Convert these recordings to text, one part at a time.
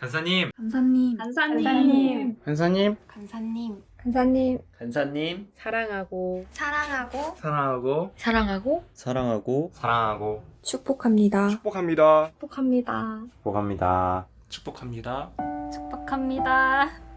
간사님. 간사님, 간사님. 간사님. 간사님, 간사님. 간사님. 사랑하고. 사랑하고. 사랑하고. 사랑하고. 사랑하고. 사랑하고. 축복합니다. 축복합니다. 축복합니다. 축복합니다. 축복합니다. 축복합니다.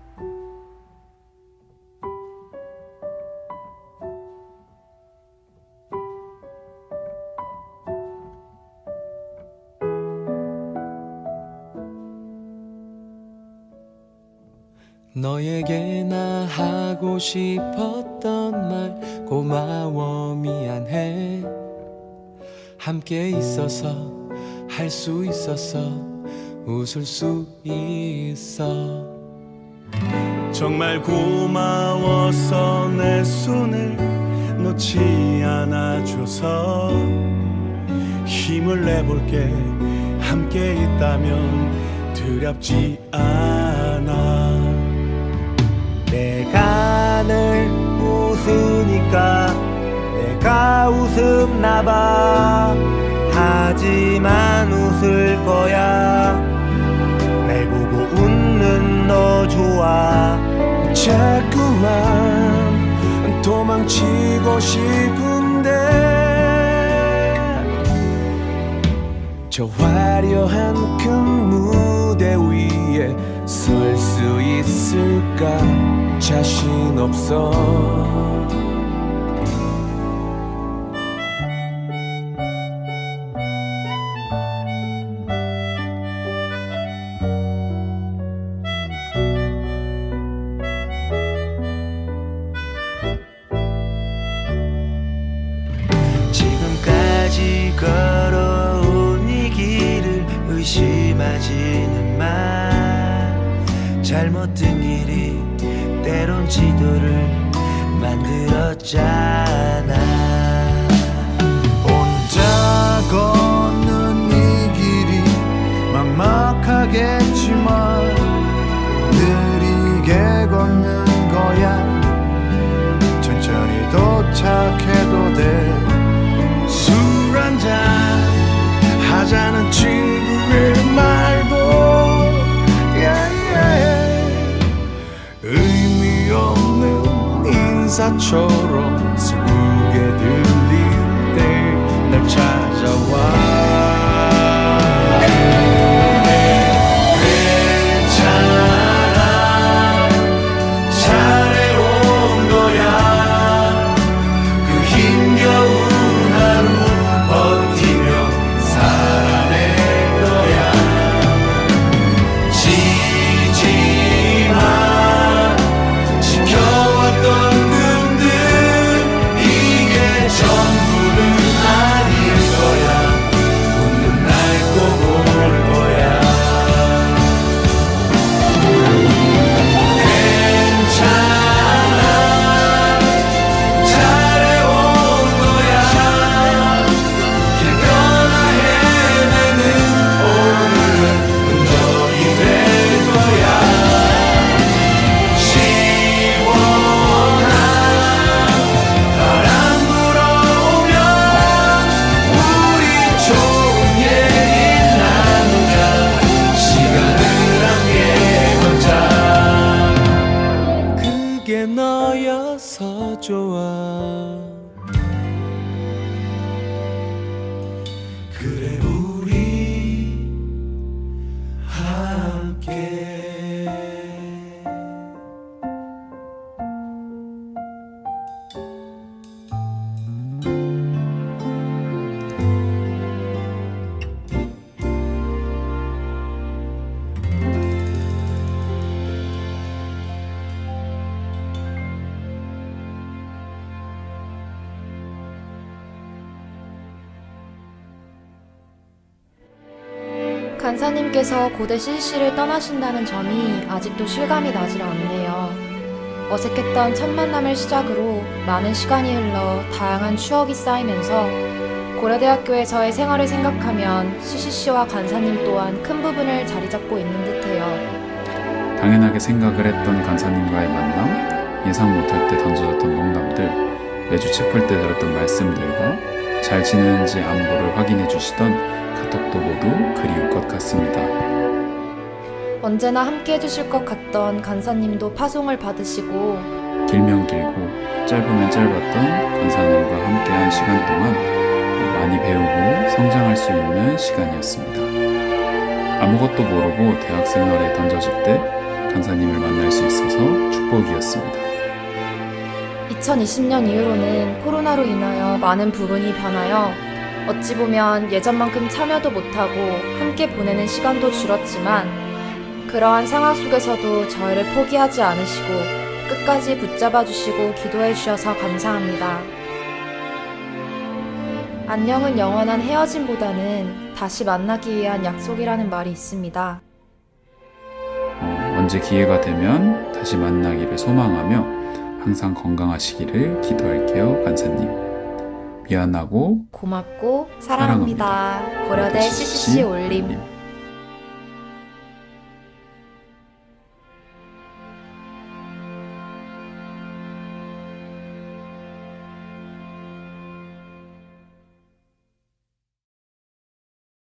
너에게 나 하고 싶었던 말 고마워 미안해. 함께 있어서 할 수 있어서 웃을 수 있어. 정말 고마워서 내 손을 놓지 않아줘서 힘을 내볼게. 함께 있다면 두렵지 않아 내가 늘 웃으니까 내가 웃음나봐. 하지만 웃을 거야. 날 보고 웃는 너 좋아. 자꾸만 도망치고 싶은데 저 화려한 큰 무대 위에 설 수 있을까? 자신 없어. 지금까지 걸 의심하지는 마 잘못된 길이 때론 지도를 만들었잖아 혼자 인사 간사님께서 고대 CC를 떠나신다는 점이 아직도 실감이 나질 않네요. 어색했던 첫 만남을 시작으로 많은 시간이 흘러 다양한 추억이 쌓이면서 고려대학교에서의 생활을 생각하면 CCC와 간사님 또한 큰 부분을 자리 잡고 있는 듯해요. 당연하게 생각을 했던 간사님과의 만남, 예상 못할 때 던져졌던 농담들, 매주 책풀때 들었던 말씀들과 잘 지내는지 안부를 확인해 주시던 카톡도 모두 그리울 것 같습니다. 언제나 함께 해주실 것 같던 간사님도 파송을 받으시고 길면 길고 짧으면 짧았던 간사님과 함께한 시간 동안 많이 배우고 성장할 수 있는 시간이었습니다. 아무것도 모르고 대학 생활에 던져질 때 간사님을 만날 수 있어서 축복이었습니다. 2020년 이후로는 코로나로 인하여 많은 부분이 변하여 어찌 보면 예전만큼 참여도 못하고 함께 보내는 시간도 줄었지만 그러한 상황 속에서도 저희를 포기하지 않으시고 끝까지 붙잡아 주시고 기도해 주셔서 감사합니다. 안녕은 영원한 헤어짐보다는 다시 만나기 위한 약속이라는 말이 있습니다. 어, 언제 기회가 되면 다시 만나기를 소망하며 항상 건강하시기를 기도할게요, 간사님. 미안하고 고맙고 사랑합니다. 고려대 CCC 올림.